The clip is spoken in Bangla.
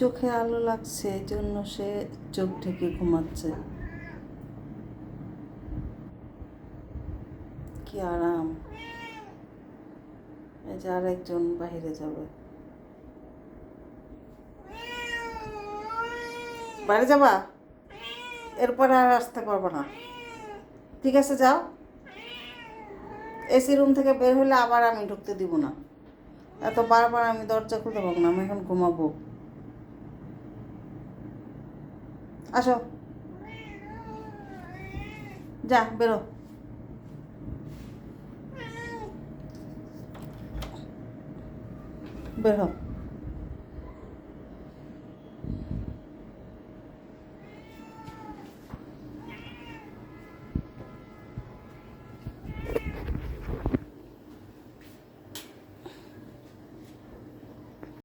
চোখে আলো লাগছে এই জন্য সে চোখ ঢেকে ঘুমাচ্ছে। কি আরাম। এই যে আর একজন বাইরে যাবে। বাইরে যাবা? এরপরে আর আসতে পারব না। ঠিক আছে, যাও। এসি রুম থেকে বের হলে আবার আমি ঢুকতে দিব না। এত বারবার আমি দরজা খুলতে পারব না, আমি এখন ঘুমাবো। আসো যা বেরো বের হও